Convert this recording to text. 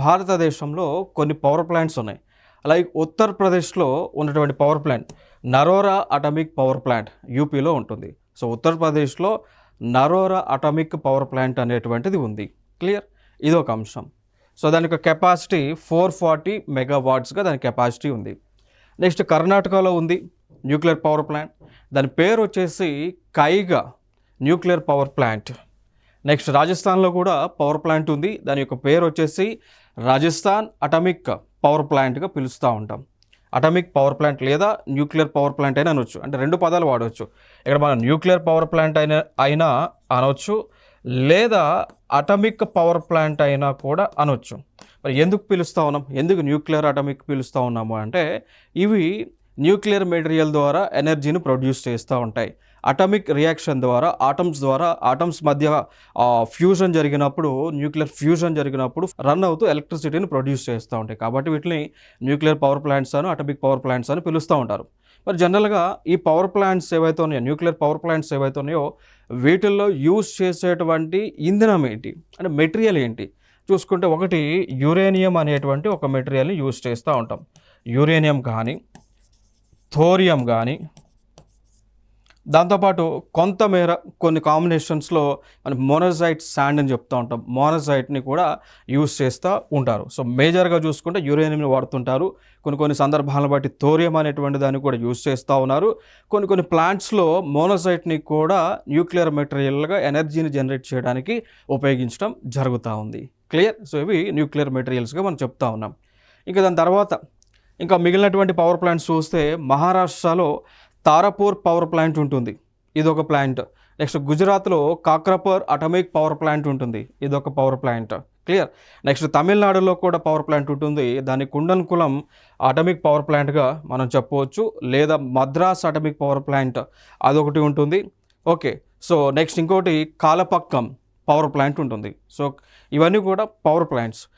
భారతదేశంలో కొన్ని power plants ఉన్నాయి. లైక్ ఉత్తరప్రదేశ్లో ఉన్నటువంటి power plant Narora atomic power plant యూపీలో ఉంటుంది. సో ఉత్తరప్రదేశ్లో నరోరా అటమిక్ పవర్ ప్లాంట్ అనేటువంటిది ఉంది. క్లియర్ ఇది ఒక అంశం. సో దాని యొక్క కెపాసిటీ ఫోర్ ఫార్టీ మెగావాట్స్గా దాని కెపాసిటీ ఉంది. నెక్స్ట్ కర్ణాటకలో ఉంది న్యూక్లియర్ పవర్ ప్లాంట్ దాని పేరు వచ్చేసి Kaiga nuclear power plant next రాజస్థాన్లో కూడా పవర్ ప్లాంట్ ఉంది. దాని యొక్క పేరు వచ్చేసి రాజస్థాన్ అటమిక్ పవర్ ప్లాంట్గా పిలుస్తూ ఉంటాం. అటమిక్ పవర్ ప్లాంట్ లేదా న్యూక్లియర్ పవర్ ప్లాంట్ అయినా అనొచ్చు. అంటే రెండు పదాలు వాడవచ్చు ఇక్కడ మనం న్యూక్లియర్ పవర్ ప్లాంట్ అయినా అయినా అనొచ్చు. లేదా అటమిక్ పవర్ ప్లాంట్ అయినా కూడా అనొచ్చు. మరి ఎందుకు పిలుస్తూ ఉన్నాం? ఎందుకు న్యూక్లియర్ అటమిక్ పిలుస్తూ ఉన్నాము అంటే ఇవి న్యూక్లియర్ మెటీరియల్ ద్వారా ఎనర్జీని ప్రొడ్యూస్ చేస్తూ ఉంటాయి. అటమిక్ రియాక్షన్ ద్వారా ఆటమ్స్ ద్వారా ఆటమ్స్ మధ్య ఫ్యూజన్ జరిగినప్పుడు న్యూక్లియర్ ఫ్యూజన్ జరిగినప్పుడు రన్ అవుతూ ఎలక్ట్రిసిటీని ప్రొడ్యూస్ చేస్తూ ఉంటాయి. కాబట్టి వీటిని న్యూక్లియర్ పవర్ ప్లాంట్స్ అని అటమిక్ పవర్ ప్లాంట్స్ అని పిలుస్తూ ఉంటారు. మరి జనరల్గా ఈ పవర్ ప్లాంట్స్ ఏవైతే ఉన్నాయో న్యూక్లియర్ పవర్ ప్లాంట్స్ ఏవైతే ఉన్నాయో వీటిల్లో యూజ్ చేసేటువంటి ఇంధనం ఏంటి? అంటే మెటీరియల్ ఏంటి? చూసుకుంటే ఒకటి యురేనియం అనేటువంటి ఒక మెటీరియల్ని యూజ్ చేస్తూ ఉంటాం. యురేనియం కానీ థోరియం కానీ దాంతోపాటు కొంతమేర కొన్ని కాంబినేషన్స్లో మనం మోనోజైట్ శాండ్ అని చెప్తూ ఉంటాం. మోనోజైట్ని కూడా యూస్ చేస్తూ ఉంటారు. సో మేజర్గా చూసుకుంటే యురేనియంని వాడుతుంటారు. కొన్ని కొన్ని సందర్భాలను బట్టి థోరియం అనేటువంటి దాన్ని కూడా యూస్ చేస్తూ ఉన్నారు. కొన్ని కొన్ని ప్లాంట్స్లో మోనోజైట్ని కూడా న్యూక్లియర్ మెటీరియల్గా ఎనర్జీని జనరేట్ చేయడానికి ఉపయోగించడం జరుగుతూ ఉంది. క్లియర్ సో ఇవి న్యూక్లియర్ మెటీరియల్స్గా మనం చెప్తా ఉన్నాం. ఇంకా దాని తర్వాత ఇంకా మిగిలినటువంటి పవర్ ప్లాంట్స్ చూస్తే మహారాష్ట్రలో తారాపూర్ పవర్ ప్లాంట్ ఉంటుంది. ఇది ఒక ప్లాంట్. నెక్స్ట్ గుజరాత్లో కాక్రపూర్ అటమిక్ పవర్ ప్లాంట్ ఉంటుంది. ఇది ఒక పవర్ ప్లాంట్. క్లియర్? నెక్స్ట్ తమిళనాడులో కూడా పవర్ ప్లాంట్ ఉంటుంది. దాన్ని కుండన్కులం అటమిక్ పవర్ ప్లాంట్గా మనం చెప్పవచ్చు. లేదా మద్రాస్ అటమిక్ పవర్ ప్లాంట్ అదొకటి ఉంటుంది. ఓకే. సో నెక్స్ట్ ఇంకోటి కాలపక్కం పవర్ ప్లాంట్ ఉంటుంది. సో ఇవన్నీ కూడా పవర్ ప్లాంట్స్.